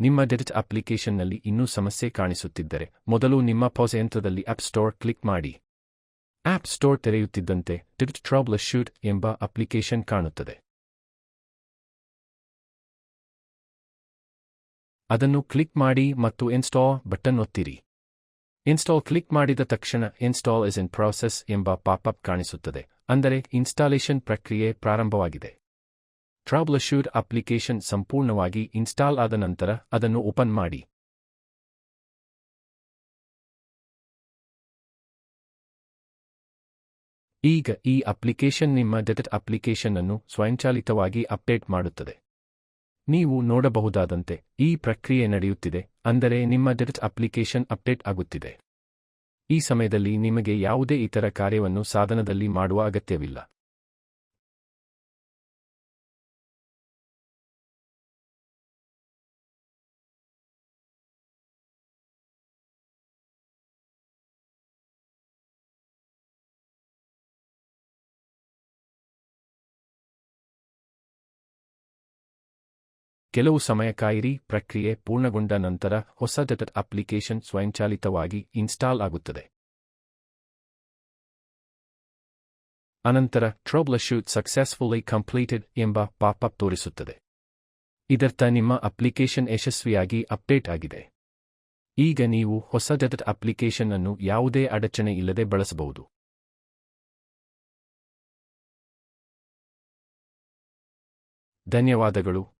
ನಿಮ್ಮ ಡೆಡಿಟ್ ಅಪ್ಲಿಕೇಶನ್ನಲ್ಲಿ ಇನ್ನೂ ಸಮಸ್ಯೆ ಕಾಣಿಸುತ್ತಿದ್ದರೆ ಮೊದಲು ನಿಮ್ಮ ಪೌಸ್ ಯಂತ್ರದಲ್ಲಿ ಆಪ್ ಸ್ಟೋರ್ ಕ್ಲಿಕ್ ಮಾಡಿ. ಆಪ್ ಸ್ಟೋರ್ ತೆರೆಯುತ್ತಿದ್ದಂತೆ ಡೆಬಿಟ್ ಟ್ರಾಬ್ಲ ಶೂಟ್ ಎಂಬ ಅಪ್ಲಿಕೇಶನ್ ಕಾಣುತ್ತದೆ. ಅದನ್ನು ಕ್ಲಿಕ್ ಮಾಡಿ ಮತ್ತು ಇನ್ಸ್ಟಾಲ್ ಬಟನ್ ಒತ್ತಿರಿ. ಇನ್ಸ್ಟಾಲ್ ಕ್ಲಿಕ್ ಮಾಡಿದ ತಕ್ಷಣ ಇನ್ಸ್ಟಾಲ್ ಇಸ್ ಇನ್ ಪ್ರಾಸೆಸ್ ಎಂಬ ಪಾಪಪ್ ಕಾಣಿಸುತ್ತದೆ, ಅಂದರೆ ಇನ್ಸ್ಟಾಲೇಷನ್ ಪ್ರಕ್ರಿಯೆ ಪ್ರಾರಂಭವಾಗಿದೆ. ಟ್ರಾಬ್ಲ್ ಶೂಟ್ ಅಪ್ಲಿಕೇಶನ್ ಸಂಪೂರ್ಣವಾಗಿ ಇನ್ಸ್ಟಾಲ್ ಆದ ನಂತರ ಅದನ್ನು ಓಪನ್ ಮಾಡಿ. ಈಗ ಈ ಅಪ್ಲಿಕೇಶನ್ ನಿಮ್ಮ ಡೆಟೆಟ್ ಅಪ್ಲಿಕೇಶನ್ ಅನ್ನು ಸ್ವಯಂಚಾಲಿತವಾಗಿ ಅಪ್ಡೇಟ್ ಮಾಡುತ್ತದೆ. ನೀವು ನೋಡಬಹುದಾದಂತೆ ಈ ಪ್ರಕ್ರಿಯೆ ನಡೆಯುತ್ತಿದೆ, ಅಂದರೆ ನಿಮ್ಮ ಡೆಟೆಟ್ ಅಪ್ಲಿಕೇಶನ್ ಅಪ್ಡೇಟ್ ಆಗುತ್ತಿದೆ. ಈ ಸಮಯದಲ್ಲಿ ನಿಮಗೆ ಯಾವುದೇ ಇತರ ಕಾರ್ಯವನ್ನು ಸಾಧನದಲ್ಲಿ ಮಾಡುವ ಅಗತ್ಯವಿಲ್ಲ. ಕೆಲವು ಸಮಯ ಕಾಯಿರಿ ಪ್ರಕ್ರಿಯೆ ಪೂರ್ಣಗೊಂಡ ನಂತರ ಹೊಸ ಡೆಬಿಟ್ ಅಪ್ಲಿಕೇಶನ್ ಸ್ವಯಂಚಾಲಿತವಾಗಿ ಇನ್ಸ್ಟಾಲ್ ಆಗುತ್ತದೆ. ಅನಂತರ ಟ್ರಬಲ್ ಶೂಟ್ ಸಕ್ಸೆಸ್ಫುಲಿ ಕಂಪ್ಲೀಟೆಡ್ ಎಂಬ ಪಾಪಪ್ ತೋರಿಸುತ್ತದೆ. ಇದರ್ಥ ನಿಮ್ಮ ಅಪ್ಲಿಕೇಶನ್ ಯಶಸ್ವಿಯಾಗಿ ಅಪ್ಡೇಟ್ ಆಗಿದೆ. ಈಗ ನೀವು ಹೊಸ ಡೆಬಿಟ್ ಅಪ್ಲಿಕೇಶನ್ ಅನ್ನು ಯಾವುದೇ ಅಡಚಣೆ ಇಲ್ಲದೆ ಬಳಸಬಹುದು. ಧನ್ಯವಾದಗಳು.